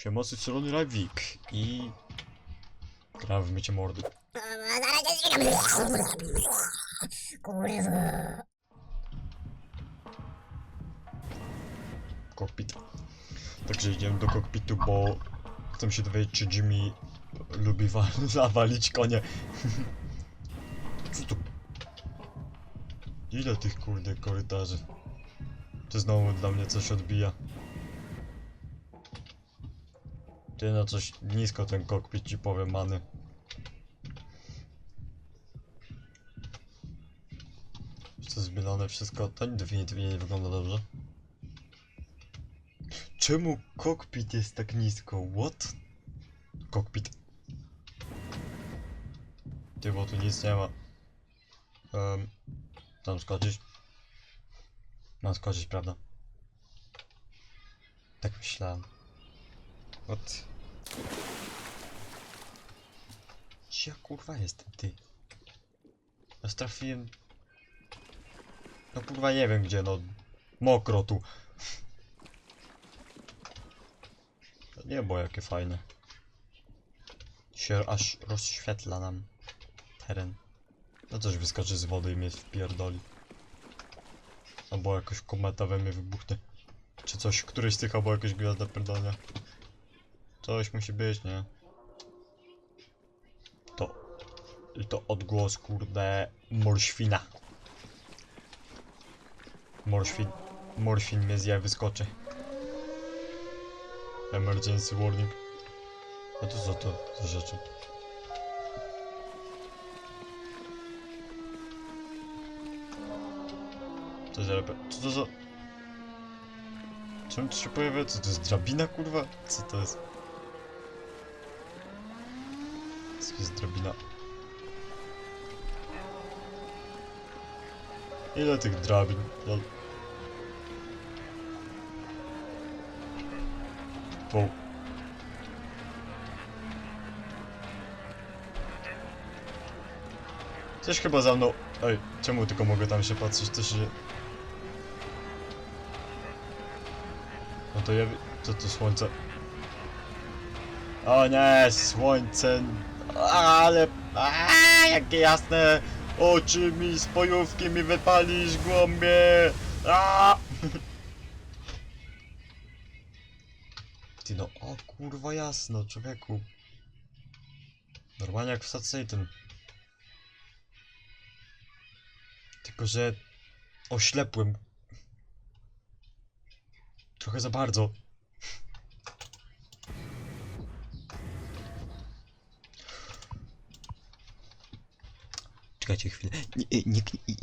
Siema, z strony Rawik i... Gram w mycie mordy. Kokpit. Także idziemy do kokpitu, bo chcę się dowiedzieć, czy Jimmy lubi wa zawalić konie. Co tu? Ile tych kurde korytarzy? Czy znowu dla mnie coś odbija? Ty no coś nisko ten kokpit ci powiem, many. Co zbielone wszystko, to definitywnie nie wygląda dobrze. Czemu kokpit jest tak nisko? What? Kokpit. Ty, bo tu nic nie ma. Um, tam skoczyć? Mam skoczyć, prawda? Tak myślałem. What? Gdzie kurwa jestem, ty? Trafiłem... No kurwa nie wiem gdzie, no... Mokro tu. Niebo jakie fajne. Się aż rozświetla nam teren. No coś wyskoczy z wody i mnie wpierdoli. Albo jakoś kometa we mnie wybuchnie. Czy coś, któryś z tych, albo jakaś gwiazda pierdolnia. Coś musi być, nie? To... To odgłos, kurde, morświna. Morświn... Morświn mnie zje, wyskoczy. Emergency warning. A to co to za rzeczy? Co za? Co to za... Czemu to się pojawia? Co to jest drabina kurwa? Co to jest? To drabina? Ile tych drabin? Lol. Wow. Coś chyba za mną... Ej, czemu tylko mogę tam się patrzeć? Co się... No to ja... Co to słońce? O nie, słońce... Ale... A, jakie jasne! Oczy mi z pojówki mi wypalisz, głąbie! A! Ty no, o kurwa jasno, człowieku. Normalnie jak w Sad Satan. Tylko, że oślepłem. Trochę za bardzo. Czekajcie chwilę. Nie, nie, nie,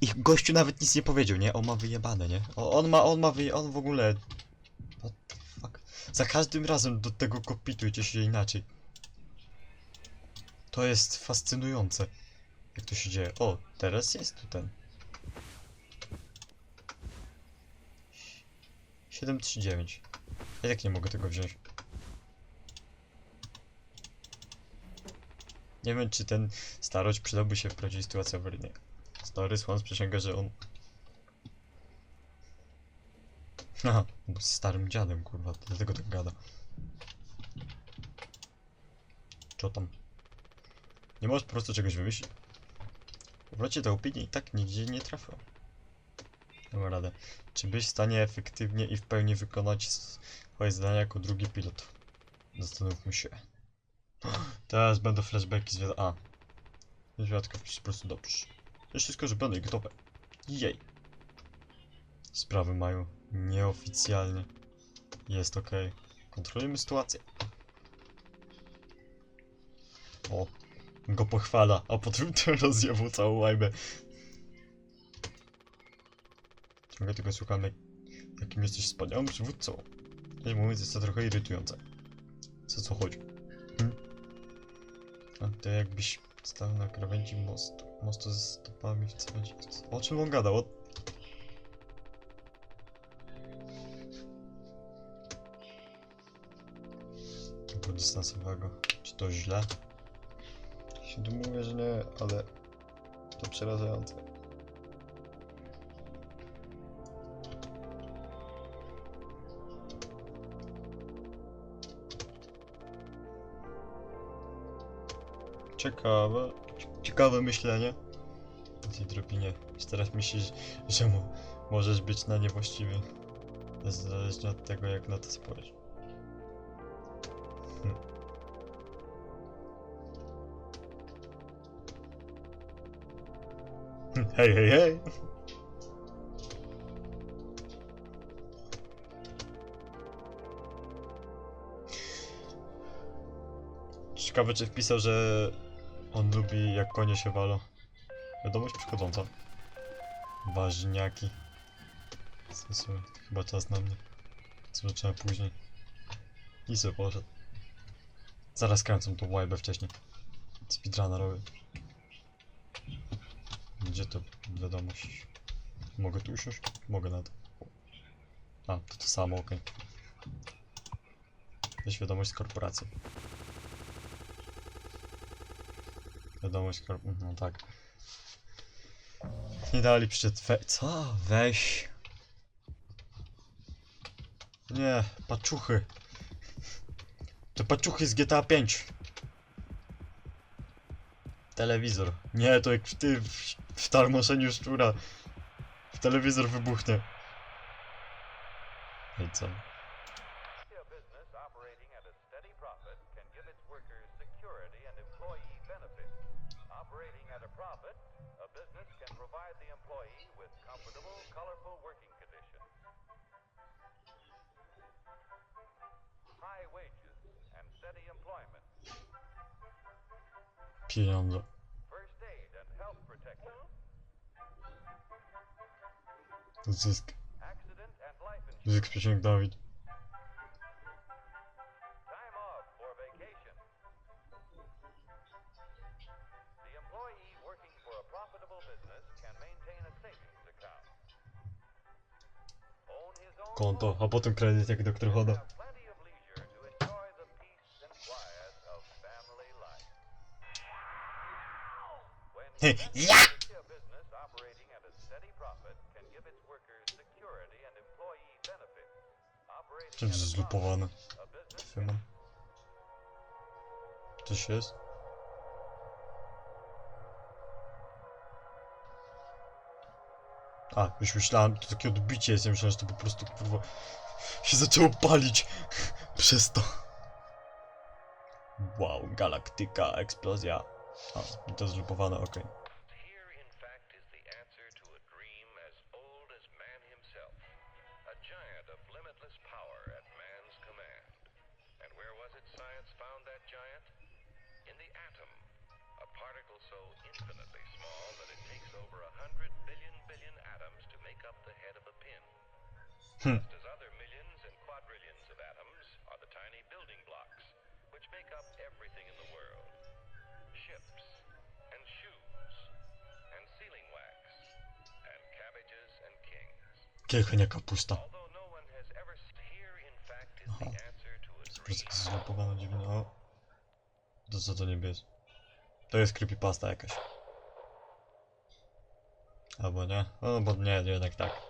ich gościu nawet nic nie powiedział, nie? On ma wyjebane, nie? O, on ma, on ma wyje... on w ogóle... What the fuck? Za każdym razem do tego kokpitu idzie się inaczej. To jest fascynujące. Jak to się dzieje? O, teraz jest tu ten. 739. Ja jak nie mogę tego wziąć? Nie wiem, czy ten starość przydałby się w prawdziwej sytuacji awaryjnej. Stary Swans przysięga, że on... Aha, jest starym dziadem, kurwa, dlatego tak gada. Co tam? Nie możesz po prostu czegoś wymyślić. W powrocie ta opinia i tak nigdzie nie trafiła. Nie ma radę. Czy byś w stanie efektywnie i w pełni wykonać swoje zadania jako drugi pilot? Zastanówmy się. Teraz będą flashbacki z wiad... A. Zwiadka po prostu dobrze. Jest wszystko zrobione i gotowe. Jej. Sprawy mają nieoficjalnie. Jest ok. Kontrolujemy sytuację. O. Go pochwala, a potem teraz jebał całą łajbę. Ciągle tego słucham, jak, jakim jesteś wspaniałym przywódcą. Nie mówiąc, jest to trochę irytujące. Co co chodzi? A to jakbyś stał na krawędzi mostu. Mostu ze stopami w całej O czym on gadał? O... Tempo dystansowego. Czy to źle? Się tu mówię, że nie, ale to przerażające. Ciekawe. Ciekawe myślenie. Tej drobinie. Teraz myślisz, że mu możesz być na niewłaściwy? Zależnie od tego, jak na to spojrzysz. Hm. Hm, Hej, hej, hej! Ciekawe, czy wpisał, że on lubi jak konie się walą. Wiadomość przychodząca. Ważniaki. Sensu, chyba czas na mnie. Zobaczymy później. I sobie poszedł. Zaraz kręcą tą łajbę wcześniej. Speedruna robię. Gdzie to wiadomość? Mogę tu usiąść? Mogę na to. A, to to samo, okej. Jest wiadomość z korporacji. Wiadomość. No tak. Nie dali przecież we... Co? Weź. Nie, paczuchy. To paczuchy z GTA 5. Telewizor. Nie, to jak ty w, w tarmoszeniu szczura. W telewizor wybuchnie. No i co? Operating at a profit, a business can provide the employee with comfortable, colorful working conditions. High wages and steady employment. First aid and health protection. Zysk. Accident and. Zysk Dawid. Konto, home a potem kredyt jak doktor Hoda. and have plenty of leisure to enjoy A, już myślałem, to takie odbicie jest, ja myślałem, że to po prostu kurwa się zaczęło palić przez to. Wow, galaktyka, eksplozja. A, to zlupowane, okej. Here, just as other millions and quadrillions of atoms are the tiny building blocks which make up everything in the world. Ships and shoes and sealing wax and cabbages and kings. Кехня капуста. To co to nie jest? To jest creepypasta jakaś. Albo nie? No nie, jednak tak.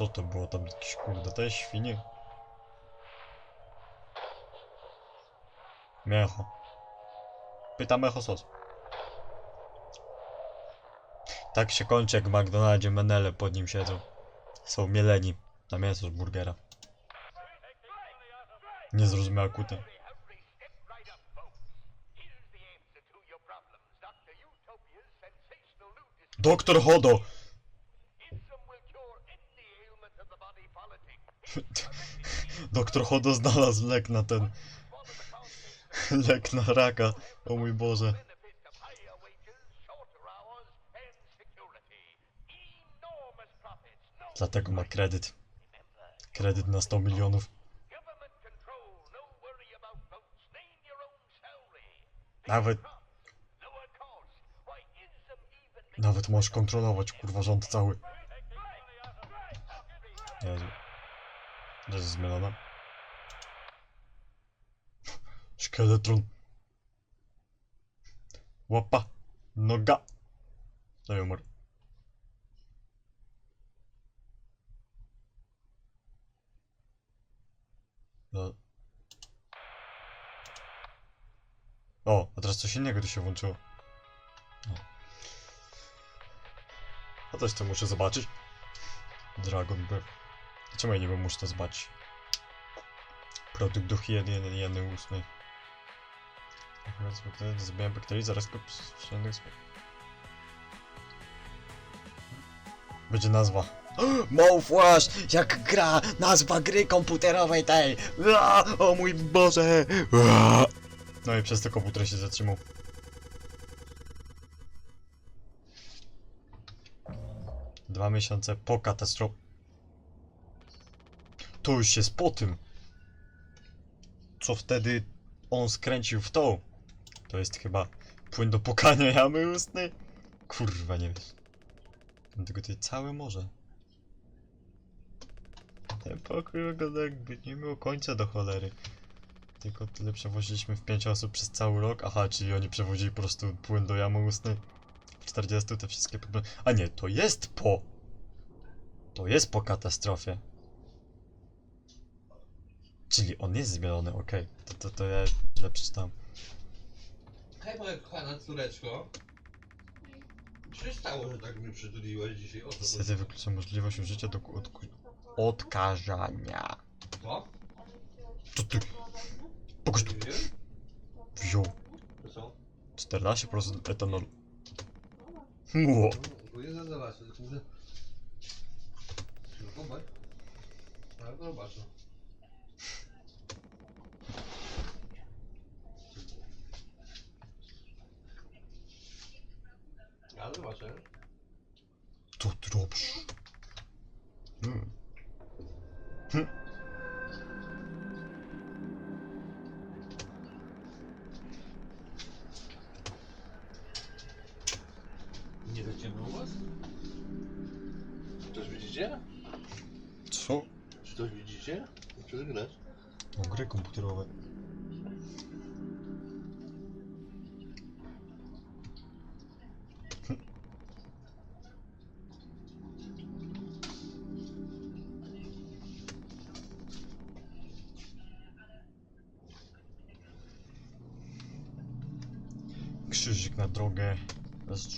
Co to było tam jakieś kurde, jest świnie? Miecho. Pytam Echo Sos. Tak się kończy jak w McDonaldzie menele pod nim siedzą. Są mieleni na mięso z burgera. Niezrozumiałe kute. Every step right Doktor Hodo znalazł lek na ten... Lek na raka. O mój Boże. Dlatego ma kredyt. Kredyt na 100 milionów. Nawet... Nawet możesz kontrolować kurwa rząd cały. Jezu. Neresi İzmir adam? Skeletron. Łapa. Noga. No i umarł. No. O, a teraz coś innego tu się włączyło. No. A też to muszę zobaczyć. Dragon Breath. Czemu ja nie wiem, muszę to zobaczyć? Produkt do higieny jeny ustnej. Zabijam bakterii, zaraz go Będzie nazwa. Mouthwash! Jak gra! Nazwa gry komputerowej tej! O mój Boże! No i przez to komputer się zatrzymał. Dwa miesiące po katastrofie. To już jest po tym. Co wtedy on skręcił w to? To jest chyba płyn do pokania jamy ustnej? Kurwa, nie wiesz. Dlatego tutaj całe morze. Ten pokój wygląda jakby nie miał końca do cholery. Tylko tyle przewoziliśmy w 5 osób przez cały rok. Aha, czyli oni przewozili po prostu płyn do jamy ustnej. W 40 te wszystkie problemy. A nie, to jest po! To jest po katastrofie. Czyli on jest zmielony, okej. To, to, to ja źle przeczytałem. Hej moja kochana córeczko. Co się stało, że tak mnie przytuliłeś dzisiaj? O co Niestety chodzi? wyklucza możliwość użycia do odku- odkażania. Co? To ty Pokaż tu. Nie wiem? wziął To co? 14% etanolu. Ło. No, nie mówię. No zobacz. Ale to no. Zobaczę. To ty robisz? Hmm. Nie ciemno u was? Czy coś widzicie? Co? Czy coś widzicie? Czy ty grasz? O gry komputerowe.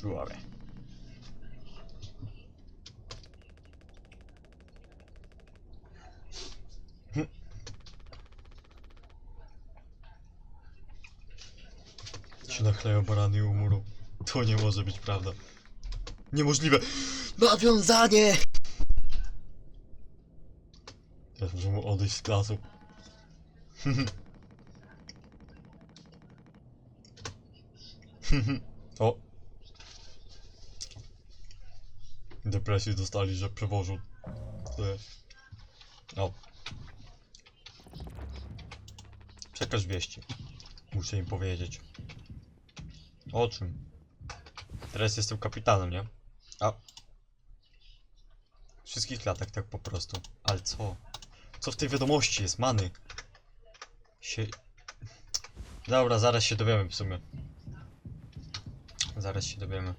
Zdrowie. Się nachleją barany i umrą. To nie może być prawda. Niemożliwe. Nawiązanie! Teraz muszę mu odejść z klasu. o! Depresji dostali, że przewożą. te- O. Przekaż wieści. Muszę im powiedzieć. O czym? Teraz jestem kapitanem, nie? A. Wszystkich latach tak po prostu. Ale co? Co w tej wiadomości jest, many? Sie... Dobra, zaraz się dowiemy w sumie. Zaraz się dowiemy.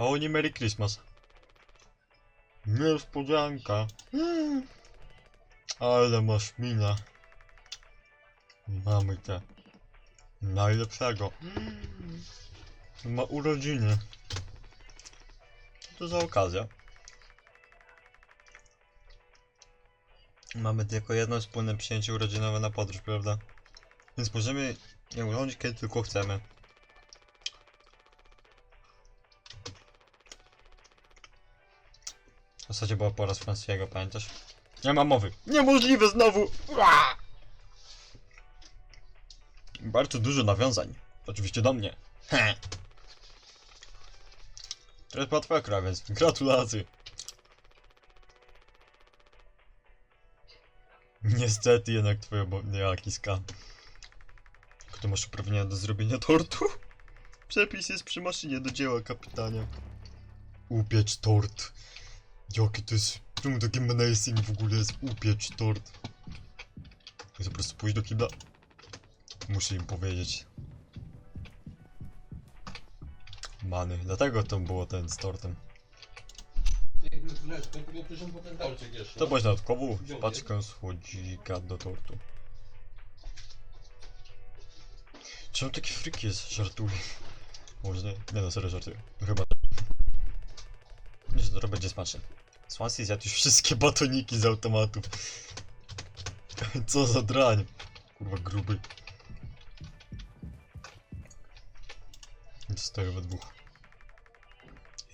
A oni Merry Christmas. Niespodzianka. Mm. Ale masz mina. Mamy te. Najlepszego. Ma urodziny. To za okazja. Mamy tylko jedno wspólne przyjęcie urodzinowe na podróż, prawda? Więc możemy je urządzić kiedy tylko chcemy. Zasadzie była pora z Franciego, pamiętasz? Nie ma mowy. Niemożliwe znowu! Ua! Bardzo dużo nawiązań. Oczywiście do mnie. He. Teraz była twoja więc gratulacje. Niestety jednak twoja bo... jaki skam. Kto masz uprawnienia do zrobienia tortu? Przepis jest przy maszynie do dzieła, kapitanie. Upiecz tort. Jaki to jest... Czemu taki amazing w ogóle jest upiecz tort? Chcę po prostu pójść do kibla. Muszę im powiedzieć. Many, dlatego to było ten z tortem. To bądź dodatkową paczkę słodzika do tortu. Czemu taki freak jest? Żartuję. Może nie? Nie no, serio żartuję. Chyba. To będzie smaczne. Swansea zjadł już wszystkie batoniki z automatów. Co za drań. Kurwa gruby. Stoję we dwóch.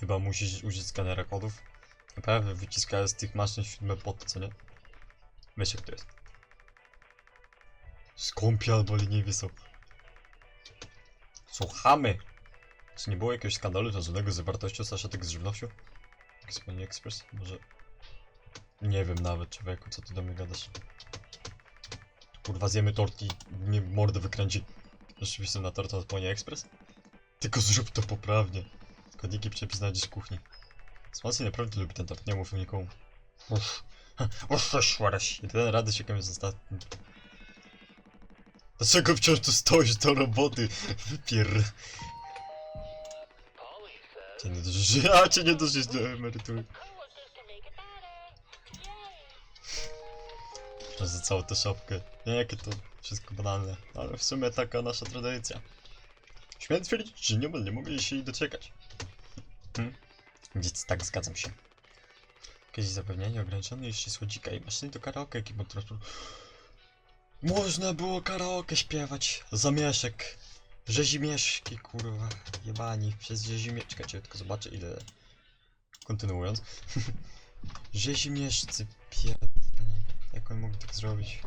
Chyba musisz użyć skanera kodów. Naprawdę wyciskają z tych maszyn siódme poty, co nie? Wiesz jak to jest. Skąpie albo liniowie są. Słuchamy! Czy nie było jakiegoś skandalu związanego z zawartością saszetek z żywnością? Explain Express? Może... Nie wiem nawet, człowieku, co ty do mnie gadasz. Kurwa, zjemy tort i mnie mordę wykręci. Rzeczywiście na tort od Pony Express? Tylko zrób to poprawnie. Składniki przepis znajdziesz w kuchni. Swansea naprawdę lubi ten tort, nie mów nikomu. Uff. Uff, szłaraś. Ten rady się jest ostatni. Dlaczego wciąż tu stoisz do roboty? Wypier... Cię nie dożyć, a cię nie dożyć do emerytury. Że za całą tę szopkę. Nie, jakie to wszystko banalne. Ale w sumie taka nasza tradycja. Śmiem twierdzić, że niemal nie mogę się jej doczekać. Hmm? Więc tak, zgadzam się. Kiedyś zapewnianie ograniczonej ilości słodzika i maszyny do karaoke transportu. Można było karaoke śpiewać. Zamieszek. Rzezimieszki, kurwa. Jebani. Przez rzezimieszki. Czekajcie, tylko zobaczę ile... Kontynuując. Rzezimieszcy pierdolę. Jak oni mogli tak zrobić?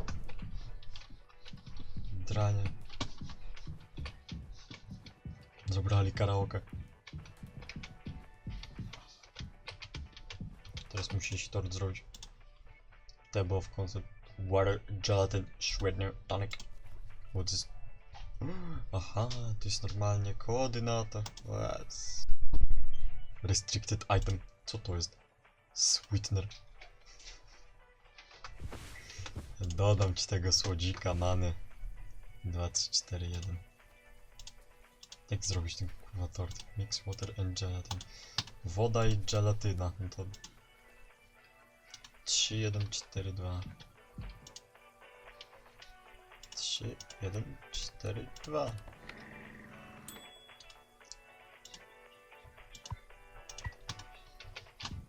Dranie. Zabrali karaoke. Teraz musi się tort zrobić. To było w koncept Water Gelatin Sweetener Tonic. What is... Aha, to jest normalnie koordynata. What? Restricted item. Co to jest? Sweetener. Dodam ci tego słodzika, many. 2, 3, 4, 1. Jak zrobić ten kurwa tort? Mix water and gelatin. Woda i gelatyna. No to 3, 1, 4, 2. 3, 1, 4, 2.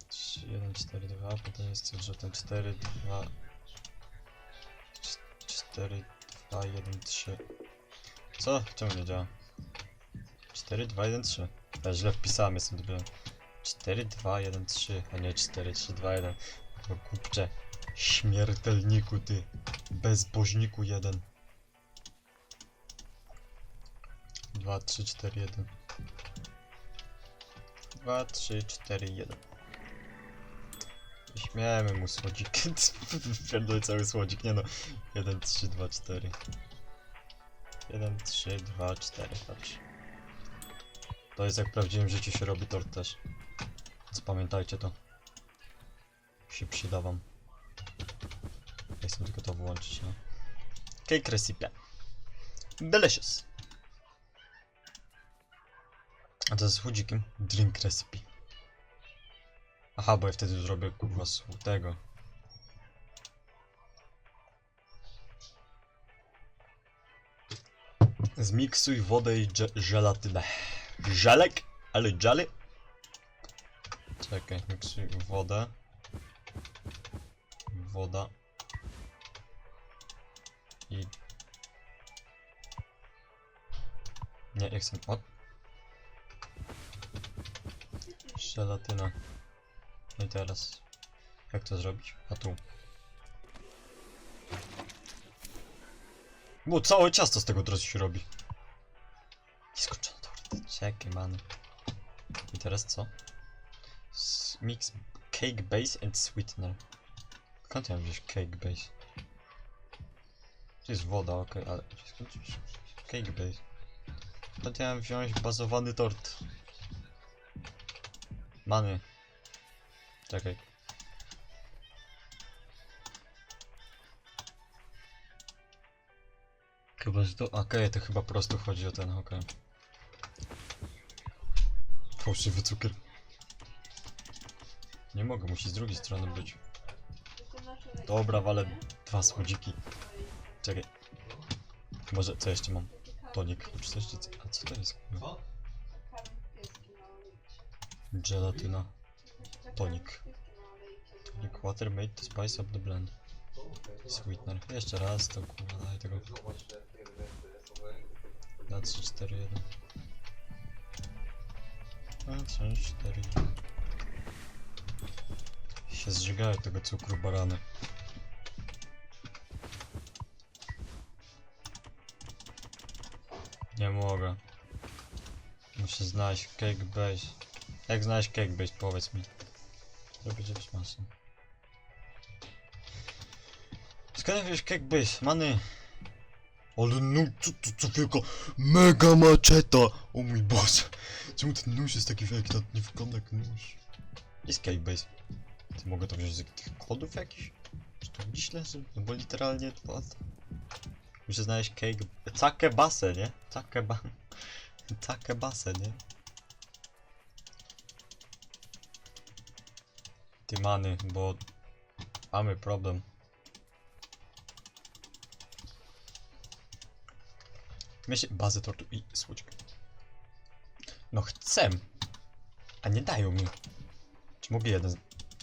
Trzy, jeden, cztery, dwa, potem jest ten cztery, dwa, cz- cztery, dwa, jeden, trzy. Co? Czemu nie działa? 4, 2, 1, 3. Ja źle wpisałem, jestem debilem. 4, 2, 1, 3, a nie 4, 3, 2, 1. No kupcze. Śmiertelniku ty. Bezbożniku jeden. 2, 3, 4, 1. 2, 3, 4, 1. Śmiemy mu słodzik. Pierdolę cały słodzik, nie no. 1, 3, 2, 4. 1, 3, 2, 4, patrz. To jest jak w prawdziwym życiu się robi tort też. Więc pamiętajcie to. Się przyda wam. Ja chcę tylko to wyłączyć, no. Cake recipe. Delicious. A to z chłodzikiem? Drink recipe. Aha, bo ja wtedy zrobię kurwa tego. Zmiksuj wodę i żelatynę. Żelek? Ale żely? Czekaj, miksuj wodę. Woda. I... Nie, jak chcę... O! Żelatyna. No i teraz... Jak to zrobić? A tu. Bo całe ciasto z tego teraz się robi. Skoczony tort. Czekaj, man. I teraz co? S mix cake base and sweetener. Skąd ja mam wziąć cake base? To jest woda, okej, ale... Cake base? Skąd ja mam wziąć bazowany tort? Mamy. Czekaj. Chyba, że to... Okej, to chyba po prostu chodzi o ten, okej. Fałszywy cukier. Nie mogę, musi z drugiej strony być. Dobra, walę dwa słodziki. Czekaj. Może, co jeszcze mam? Tonik, czy coś? A co to jest? Gelatyna. Tonik. Tonic water made to spice up the blend. Sweetener. Jeszcze raz to kurwa daj tego. Na 3, 4, 1. Na 3, 4, 1. Się zżygają tego cukru barany. Nie mogę. Muszę znaleźć cake base. Jak znaleźć cake base, powiedz mi. To będzie smasem. Skąd wiesz cake base, many? Ale no, co to co wielka mega maczeta! O mój Boże! Czemu ten nóż jest taki wielki? To nie wygląda jak nóż. Jest cake base. Ty mogę to wziąć z tych kodów jakichś? Czy to gdzieś leży? No bo literalnie to... Muszę znaleźć cake... Cake basę, nie? Cake ba... Cake basę, nie? Ty bo... Mamy problem. Myślę, bazę tortu i słodziak. No chcę. A nie dają mi. Czy mogę jeden?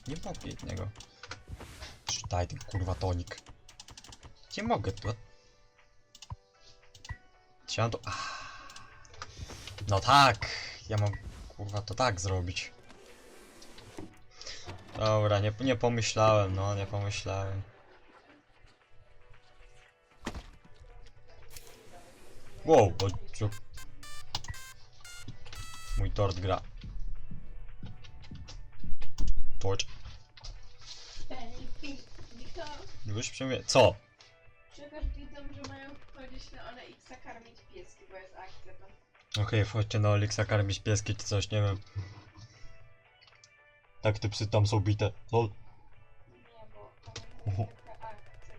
Nie mogę jednego. Czy Daj ten kurwa tonik. Nie mogę tu. Chciałem to... Ah. No tak. Ja mam kurwa to tak zrobić. Dobra, nie, nie pomyślałem, no nie pomyślałem. Wow, co? Mój tort gra. Tort. Już przejmuję. Co? przekaż widzom, że mają wchodzić na X karmić pieski, bo jest akcja tam. Okej, wchodźcie na Olixa karmić pieski czy coś, nie wiem. Tak te psy tam są bite. Lol. Nie, bo tam jest taka akcja,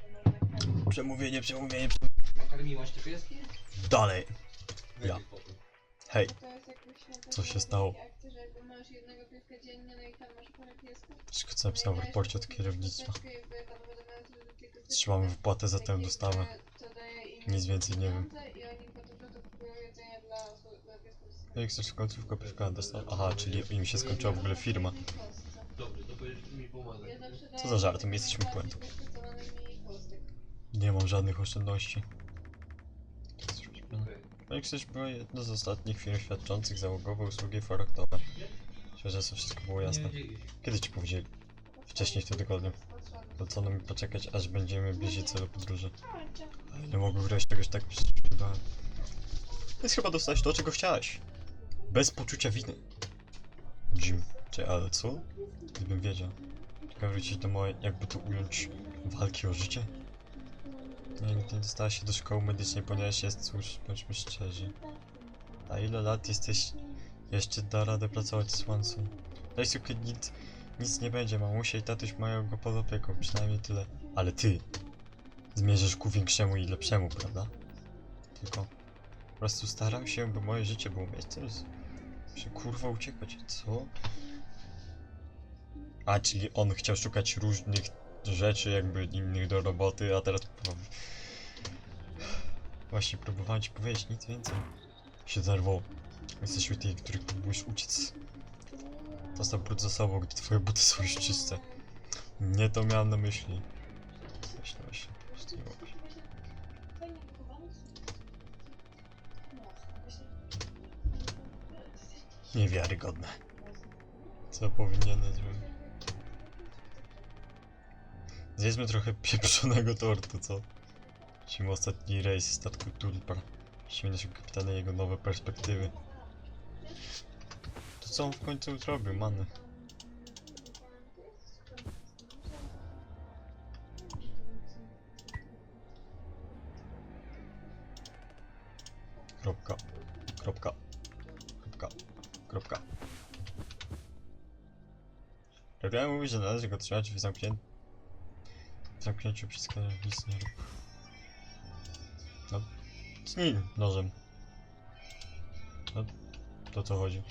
że można karmić. Przemówienie, przemówienie. Nakarmiłaś te pieski? Dalej. Ja. Hej. To jest Co się stało? akcja, że jakby masz jednego pieska dziennie, no i tam masz parę piesków. Wszystko co napisałem w raporcie od kierownictwa. Trzymamy wypłatę za tę dostawę. Nic więcej nie wiem. I oni potem to kupują jedzenie dla, osób- dla piesków. z- Jak chcesz w końcówkę piwka dostał? Aha, czyli im się skończyła w ogóle firma. Co za żarty, my jesteśmy puentą. Nie mam żadnych oszczędności. Microsoft była jedną z ostatnich firm świadczących załogowe usługi foraktowe. Myślę, że to wszystko było jasne. Kiedy ci powiedzieli? Wcześniej w tym tygodniu. Polecono mi poczekać, aż będziemy bliżej celu podróży. Ale nie mogę grać czegoś tak przeczytałem. Więc chyba dostałeś to, czego chciałeś. Bez poczucia winy. Jim. Czy ale co? Gdybym wiedział. Tylko wrócić do mojej, jakby to ująć, walki o życie? Nie, nie dostała się do szkoły medycznej, ponieważ jest, cóż, bądźmy szczerzy. A ile lat jesteś... Jeszcze da radę pracować z Swanson? Daj sobie nic, nic nie będzie, mamusia i tatuś mają go pod opieką, przynajmniej tyle. Ale ty zmierzasz ku większemu i lepszemu, prawda? Tylko po prostu staram się, by moje życie było miejscem. Muszę kurwa uciekać, co? A, czyli on chciał szukać różnych rzeczy, jakby innych do roboty, a teraz... Właśnie próbowałem ci powiedzieć nic więcej. Się zerwał. Jesteśmy tymi, których próbujesz uciec. Zostaw brud za sobą, gdy twoje buty są już czyste. Nie to miałem na myśli. Myślę, myślę, Niewiarygodne. Co powinienem zrobić? Zjedzmy trochę pieprzonego tortu, co? Musimy ostatni rejs statku Tulipar. Musimy naszego kapitana jego nowe perspektywy. To co on w końcu zrobił, many? Kropka. Kropka. Reklama mówi, że należy go trzymać w zamknięciu. W zamknięciu przez nic nie rób. No. Tnij nożem. No. To co chodzi?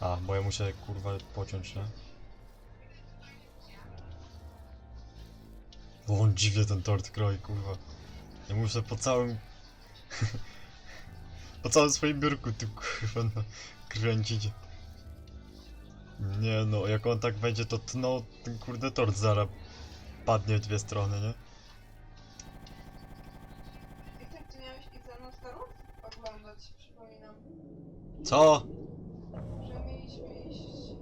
A, bo ja muszę kurwa pociąć, nie? Bo on dziwnie ten tort kroi, kurwa. Ja muszę po całym... po całym swoim biurku tu, kurwa, no, kręcić. Nie no, jak on tak będzie, to tno, ten kurde tort zara padnie w dwie strony, nie? I tak ty miałeś za starów oglądać, przypominam. Co? Że mieliśmy iść...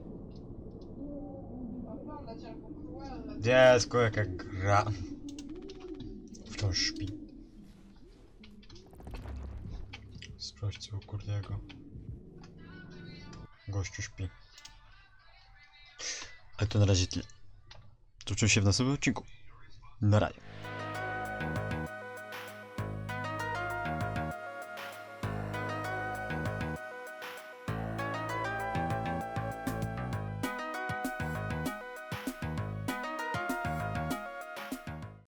Oglądać albo Cruella. Dziecko, jaka gra. Wciąż śpi. Sprawdź co u Kurdiego. Gościu śpi. Ale to na razie tyle. Zobaczymy się w następnym odcinku. Na razie.